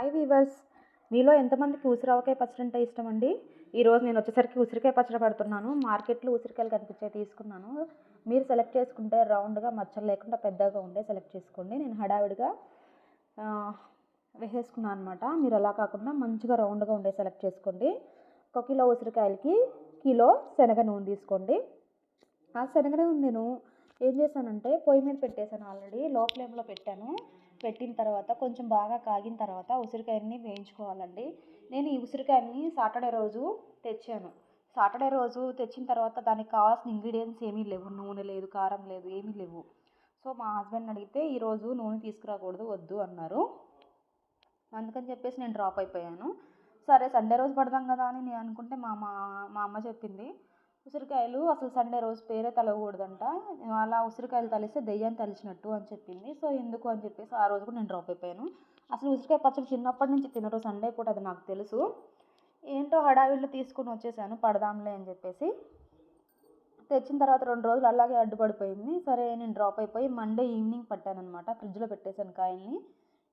High weavers మీలో ఎంతమందికి ఉసిరావకాయ పచ్చడి అంటే ఇష్టం అండి ఈరోజు నేను వచ్చేసరికి ఉసిరికాయ పచ్చడి పెడుతున్నాను. మార్కెట్లో ఉసిరికాయలు కనిపించాయి తీసుకున్నాను. మీరు సెలెక్ట్ చేసుకుంటే రౌండ్గా మచ్చలు లేకుండా పెద్దగా ఉండే సెలెక్ట్ చేసుకోండి. నేను హడావిడిగా వేసేసుకున్నాను అనమాట మీరు అలా కాకుండా మంచిగా రౌండ్గా ఉండే సెలెక్ట్ చేసుకోండి. ఒక కిలో ఉసిరికాయలకి కిలో శనగ నూనె తీసుకోండి. ఆ శనగ నూనె నేను ఏం చేశానంటే పొయ్యి మీద పెట్టేశాను ఆల్రెడీ. లో ఫ్లేమ్లో పెట్టాను. పెట్టిన తర్వాత కొంచెం బాగా కాగిన తర్వాత ఉసిరికాయని వేయించుకోవాలండి. నేను ఈ ఉసిరికాయని సాటర్డే రోజు తెచ్చాను. సాటర్డే రోజు తెచ్చిన తర్వాత దానికి కావాల్సిన ఇంగ్రీడియంట్స్ ఏమీ లేవు. నూనె లేదు కారం లేదు ఏమీ లేవు. సో మా హస్బెండ్ అడిగితే ఈరోజు నూనె తీసుకురాకూడదు వద్దు అన్నారు. అందుకని చెప్పేసి నేను డ్రాప్ అయిపోయాను. సరే సండే రోజు పడదాం కదా అని నేను అనుకుంటే మా మా మా అమ్మ చెప్పింది. ఉసిరికాయలు అసలు సండే రోజు పేరే తలగకూడదంట అలా ఉసిరికాయలు తలిస్తే దెయ్యాన్ని తలిచినట్టు అని చెప్పింది. సో ఎందుకు అని చెప్పేసి ఆ రోజు కూడా నేను డ్రాప్ అయిపోయాను. అసలు ఉసిరికాయ పచ్చడి చిన్నప్పటి నుంచి తినరు. సండే పూట అది నాకు తెలుసు. ఏంటో హడావిడిలో తీసుకొని వచ్చేసాను. పడదాంలే అని చెప్పేసి. తెచ్చిన తర్వాత రెండు రోజులు అలాగే అడ్డుపడిపోయింది. సరే నేను డ్రాప్ అయిపోయి మండే ఈవినింగ్ పట్టాను అనమాట ఫ్రిడ్జ్లో పెట్టేశాను కాయల్ని.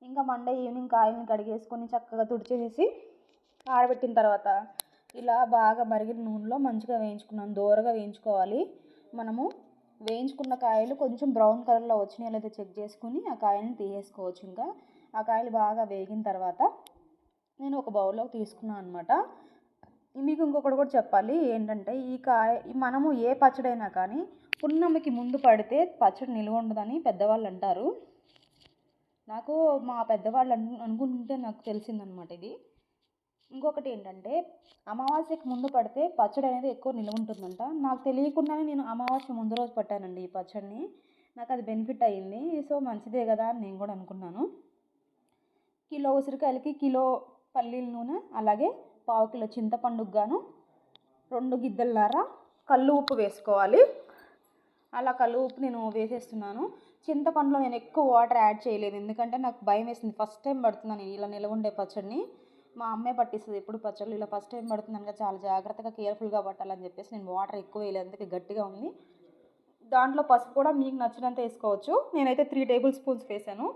ఇంకా మండే ఈవినింగ్ కాయల్ని కడిగేసుకొని చక్కగా తుడిచేసేసి ఆరబెట్టిన తర్వాత ఇలా బాగా మరిగిన నూనెలో మంచిగా వేయించుకున్నాం దోరగా వేయించుకోవాలి. మనము వేయించుకున్న కాయలు కొంచెం బ్రౌన్ కలర్లో వచ్చినాయో లేదో చెక్ చేసుకుని ఆ కాయల్ని తీసేసుకోవచ్చు ఇంకా. ఆ కాయలు బాగా వేగిన తర్వాత నేను ఒక బౌల్లోకి తీసుకున్నాను అనమాట మీకు ఇంకొకటి కూడా చెప్పాలి. ఏంటంటే ఈ కాయ మనము ఏ పచ్చడైనా కానీ పున్నమికి ముందు పడితే పచ్చడి నిల్వ ఉండదని పెద్దవాళ్ళు అంటారు. నాకు మా పెద్దవాళ్ళు అను అనుకుంటుంటే నాకు తెలిసిందనమాట ఇది. ఇంకొకటి ఏంటంటే అమావాస్యకు ముందు పడితే పచ్చడి అనేది ఎక్కువ నిలువ ఉంటుందంట. నాకు తెలియకుండానే నేను అమావాస్య ముందు రోజు పట్టానండి ఈ పచ్చడిని. నాకు అది బెనిఫిట్ అయ్యింది. సో మంచిదే కదా అని నేను కూడా అనుకున్నాను. కిలో ఉసిరికాయలకి కిలో పల్లీల నూనె అలాగే పావు కిలో చింతపండుకు గాను రెండు గిద్దెలన్నర కల్లు ఉప్పు వేసుకోవాలి. అలా కల్లు ఉప్పు నేను వేసేస్తున్నాను. చింతపండులో నేను ఎక్కువ వాటర్ యాడ్ చేయలేదు. ఎందుకంటే నాకు భయం వేసింది. ఫస్ట్ టైం పడుతున్నాను నేను ఇలా నిలవ ఉండే పచ్చడిని. మా అమ్మే పట్టిస్తుంది. ఎప్పుడు పచ్చళ్ళు ఇలా ఫస్ట్ టైం పడుతుంది కనుక చాలా జాగ్రత్తగా కేర్ఫుల్గా పట్టాలని చెప్పేసి నేను వాటర్ ఎక్కువ వేయలేదు గట్టిగా ఉంది. దాంట్లో పసుపు కూడా మీకు నచ్చినంత వేసుకోవచ్చు. నేనైతే త్రీ టేబుల్ స్పూన్స్ వేసాను.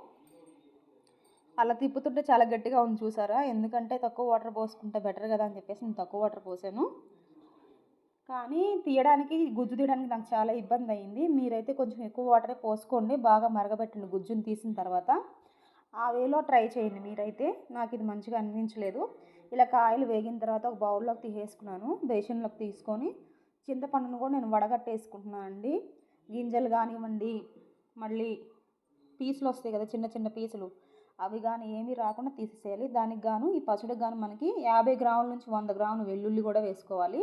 అలా తిప్పుతుంటే చాలా గట్టిగా ఉంది చూసారా? ఎందుకంటే తక్కువ వాటర్ పోసుకుంటే బెటర్ కదా అని చెప్పేసి నేను తక్కువ వాటర్ పోసాను. కానీ తీయడానికి గుజ్జు తీయడానికి నాకు చాలా ఇబ్బంది అయింది. మీరైతే కొంచెం ఎక్కువ వాటరే పోసుకోండి. బాగా మరగబెట్టండి గుజ్జుని తీసిన తర్వాత. ఆ వేలో ట్రై చేయండి మీరైతే. నాకు ఇది మంచిగా అనిపించలేదు. ఇలా కాయలు వేగిన తర్వాత ఒక బౌల్లోకి తీసేసుకున్నాను. బేషన్లోకి తీసుకొని చింతపండును కూడా నేను వడగట్టేసుకుంటున్నాను అండి గింజలు కానివ్వండి మళ్ళీ పీసులు వస్తాయి కదా చిన్న చిన్న పీసులు. అవి కానీ ఏమీ రాకుండా తీసేసేయాలి. దానికి గాను ఈ పచ్చడికి గాను మనకి యాభై గ్రాముల నుంచి వంద గ్రాములు వెల్లుల్లి కూడా వేసుకోవాలి.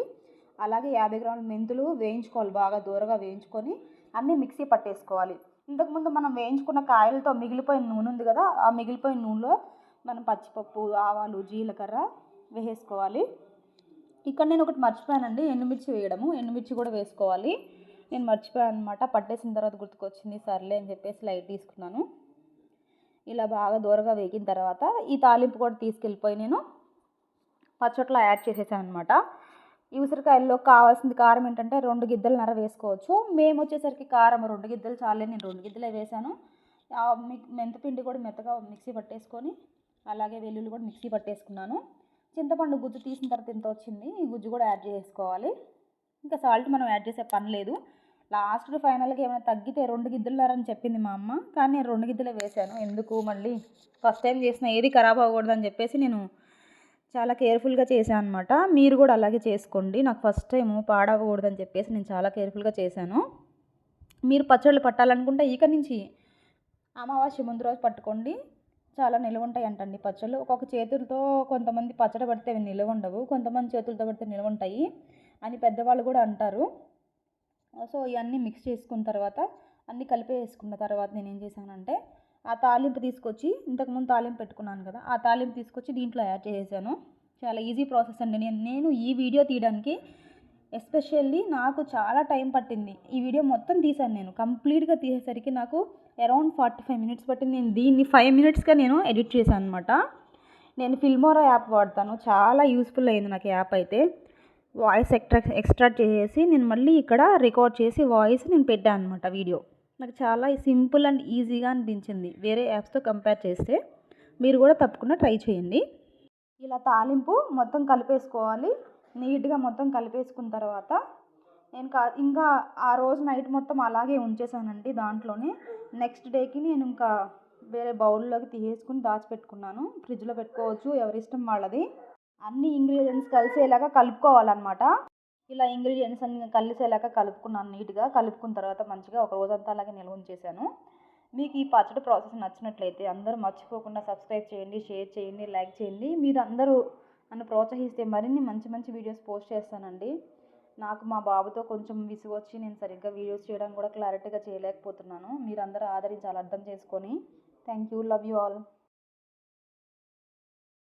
అలాగే యాభై గ్రాముల మెంతులు వేయించుకోవాలి బాగా దూరగా వేయించుకొని అన్నీ మిక్సీ పట్టేసుకోవాలి. ఇంతకుముందు మనం వేయించుకున్న కాయలతో మిగిలిపోయిన నూనె ఉంది కదా ఆ మిగిలిపోయిన నూనెలో మనం పచ్చిపప్పు ఆవాలు జీలకర్ర వేసేసుకోవాలి. ఇక్కడ నేను ఒకటి మర్చిపోయానండి ఎండుమిర్చి వేయడము. ఎండుమిర్చి కూడా వేసుకోవాలి. నేను మర్చిపోయాను అనమాట పట్టేసిన తర్వాత గుర్తుకొచ్చింది సర్లే అని చెప్పేసి లైట్ తీసుకున్నాను. ఇలా బాగా దూరగా వేగిన తర్వాత ఈ తాలింపు కూడా తీసుకెళ్ళిపోయి నేను పచ్చట్లో యాడ్ చేసేసాను అనమాట ఈ ఉసిరికాయల్లో కావాల్సింది కారం ఏంటంటే రెండు గిద్దలన్నర వేసుకోవచ్చు. మేము వచ్చేసరికి కారం రెండు గిద్దలు చాలే నేను రెండు గిద్దలే వేసాను మెంతపిండి కూడా మెత్తగా మిక్సీ పట్టేసుకొని అలాగే వెల్లుల్లి కూడా మిక్సీ పట్టేసుకున్నాను. చింతపండు గుజ్జు తీసిన తర్వాత ఇంత వచ్చింది. ఈ గుజ్జు కూడా యాడ్ చేసుకోవాలి. ఇంకా సాల్ట్ మనం యాడ్ చేసే పని లేదు. లాస్ట్ ఫైనల్గా ఏమైనా తగ్గితే రెండు గిద్దలున్నర అని చెప్పింది మా అమ్మ. కానీ నేను రెండు గిద్దలే వేసాను ఎందుకు మళ్ళీ? ఫస్ట్ టైం చేసిన ఏది ఖరాబ్ అవ్వకూడదని చెప్పేసి నేను చాలా కేర్ఫుల్గా చేశాను అనమాట మీరు కూడా అలాగే చేసుకోండి. నాకు ఫస్ట్ టైం పాడవకూడదని చెప్పేసి నేను చాలా కేర్ఫుల్గా చేశాను. మీరు పచ్చళ్ళు పట్టాలనుకుంటే ఇక నుంచి అమావాస్య ముందు రోజు పట్టుకోండి. చాలా నిల్వ ఉంటాయి అంటండి పచ్చళ్ళు. ఒక్కొక్క చేతులతో కొంతమంది పచ్చడి పడితే అవి నిలువ ఉండవు కొంతమంది చేతులతో పడితే నిలువ ఉంటాయి అని పెద్దవాళ్ళు కూడా అంటారు. సో ఇవన్నీ మిక్స్ చేసుకున్న తర్వాత అన్నీ కలిపి వేసుకున్న తర్వాత నేను ఏం చేశానంటే ఆ తాలింపు తీసుకొచ్చి ఇంతకుముందు తాలింపు పెట్టుకున్నాను కదా ఆ తాలింపు తీసుకొచ్చి దీంట్లో యాడ్ చేసేసాను. చాలా ఈజీ ప్రాసెస్ అండి. నేను నేను ఈ వీడియో తీయడానికి ఎస్పెషల్లీ నాకు చాలా టైం పట్టింది. ఈ వీడియో మొత్తం తీశాను నేను. కంప్లీట్గా తీసేసరికి నాకు అరౌండ్ ఫార్టీ ఫైవ్ మినిట్స్ పట్టింది. నేను దీన్ని ఫైవ్ మినిట్స్గా నేను ఎడిట్ చేశాను అనమాట నేను ఫిల్మోరా యాప్ వాడతాను. చాలా యూస్ఫుల్ అయింది నాకు యాప్ అయితే. వాయిస్ ఎక్స్ట్రా ఎక్స్ట్రాక్ట్ చేసేసి నేను మళ్ళీ ఇక్కడ రికార్డ్ చేసి వాయిస్ నేను పెట్టాను అనమాట వీడియో. నాకు చాలా సింపుల్ అండ్ ఈజీగా అనిపించింది. వేరే యాప్స్తో కంపేర్ చేస్తే మీరు కూడా తప్పకుండా ట్రై చేయండి. ఇలా తాలింపు మొత్తం కలిపేసుకోవాలి. నీట్గా మొత్తం కలిపేసుకున్న తర్వాత నేను కా ఇంకా ఆ రోజు నైట్ మొత్తం అలాగే ఉంచేసానండి దాంట్లోనే. నెక్స్ట్ డేకి నేను ఇంకా వేరే బౌల్లోకి తీసేసుకుని దాచిపెట్టుకున్నాను. ఫ్రిడ్జ్లో పెట్టుకోవచ్చు ఎవరిష్టం వాళ్ళది. అన్ని ఇంగ్రీడియంట్స్ కలిసేలాగా కలుపుకోవాలన్నమాట. ఇలా ఇంగ్రీడియంట్స్ అన్ని కలిసేలాగా కలుపుకున్నాను నీట్గా. కలుపుకున్న తర్వాత మంచిగా ఒక రోజంతా అలాగే నిల్వ ఉంచేసాను మీకు ఈ పచ్చడి ప్రాసెస్ నచ్చినట్లయితే అందరూ మర్చిపోకుండా సబ్స్క్రైబ్ చేయండి షేర్ చేయండి లైక్ చేయండి. మీరు అందరూ నన్ను ప్రోత్సహిస్తే మరిన్ని మంచి మంచి వీడియోస్ పోస్ట్ చేస్తానండి. నాకు మా బాబుతో కొంచెం విసుగు వచ్చి నేను సరిగ్గా వీడియోస్ చేయడం కూడా క్లారిటీగా చేయలేకపోతున్నాను. మీరు అందరూ ఆదరించాలి అర్థం చేసుకొని thank you love you all.